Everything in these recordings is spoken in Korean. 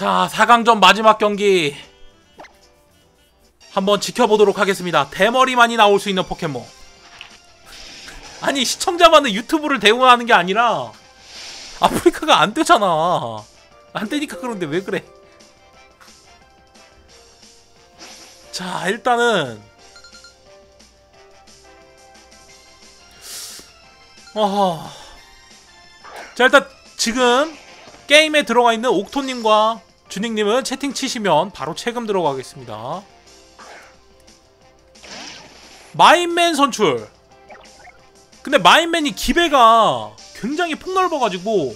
자, 4강전 마지막 경기 한번 지켜보도록 하겠습니다. 대머리만이 나올 수 있는 포켓몬. 아니, 시청자만은 유튜브를 대응하는 게 아니라 아프리카가 안 되잖아. 안 되니까 그런데 왜 그래? 자, 일단은 어허. 자, 일단 지금 게임에 들어가 있는 옥토님과 주닉님은 채팅 치시면 바로 체금 들어가겠습니다. 마인맨 선출. 근데 마인맨이 기배가 굉장히 폭넓어가지고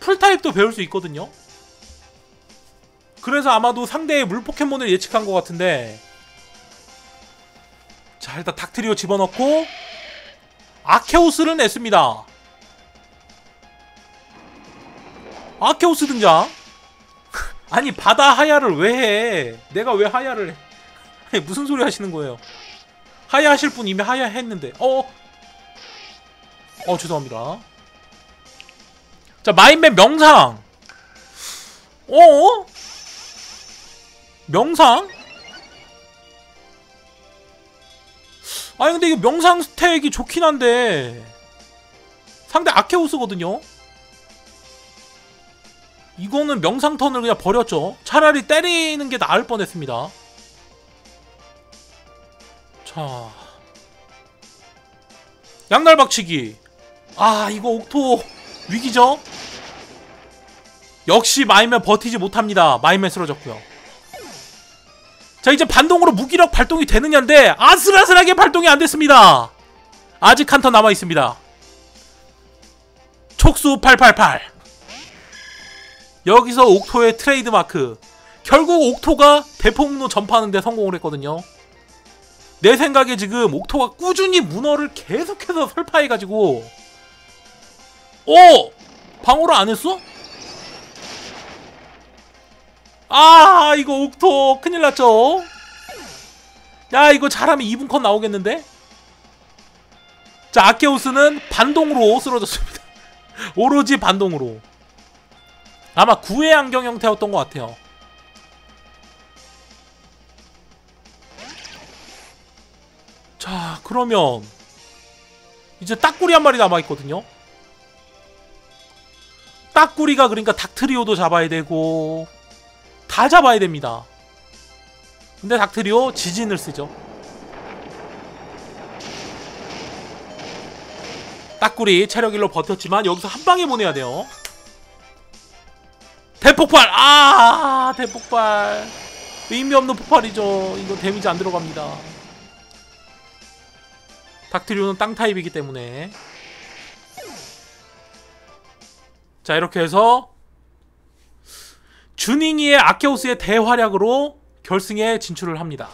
풀타입도 배울 수 있거든요. 그래서 아마도 상대의 물 포켓몬을 예측한 것 같은데 자 일단 닥트리오 집어넣고 아케오스를 냈습니다. 아케오스 등장. 아니 바다 하야를 왜 해? 내가 왜 하야를 해? 아니, 무슨 소리 하시는 거예요? 하야 하실 분 이미 하야 했는데. 어? 어 죄송합니다. 자 마인맨 명상. 어? 명상? 아니 근데 이거 명상 스택이 좋긴 한데 상대 아케우스거든요. 이거는 명상 턴을 그냥 버렸죠. 차라리 때리는 게 나을 뻔했습니다. 자, 양날 박치기. 아 이거 옥토 위기죠. 역시 마이맨 버티지 못합니다. 마이맨 쓰러졌고요. 자 이제 반동으로 무기력 발동이 되느냐인데 아슬아슬하게 발동이 안 됐습니다. 아직 한 턴 남아 있습니다. 촉수 888. 여기서 옥토의 트레이드 마크. 결국 옥토가 대폭로 전파하는데 성공을 했거든요. 내 생각에 지금 옥토가 꾸준히 문어를 계속해서 설파해가지고 오! 방어를 안 했어? 아 이거 옥토 큰일 났죠 야 이거 잘하면 2분 컷 나오겠는데 자 아케우스는 반동으로 쓰러졌습니다 오로지 반동으로 아마 구의 안경 형태였던 것 같아요 자 그러면 이제 딱구리 한 마리 남아있거든요 딱구리가 그러니까 닥트리오도 잡아야 되고 다 잡아야 됩니다. 근데 닥트리오 지진을 쓰죠. 딱구리 체력 1로 버텼지만 여기서 한 방에 보내야 돼요. 대폭발! 아, 대폭발. 의미 없는 폭발이죠. 이거 데미지 안 들어갑니다. 닥트리오는 땅 타입이기 때문에. 자, 이렇게 해서 주닝이의 아케우스의 대활약으로 결승에 진출을 합니다.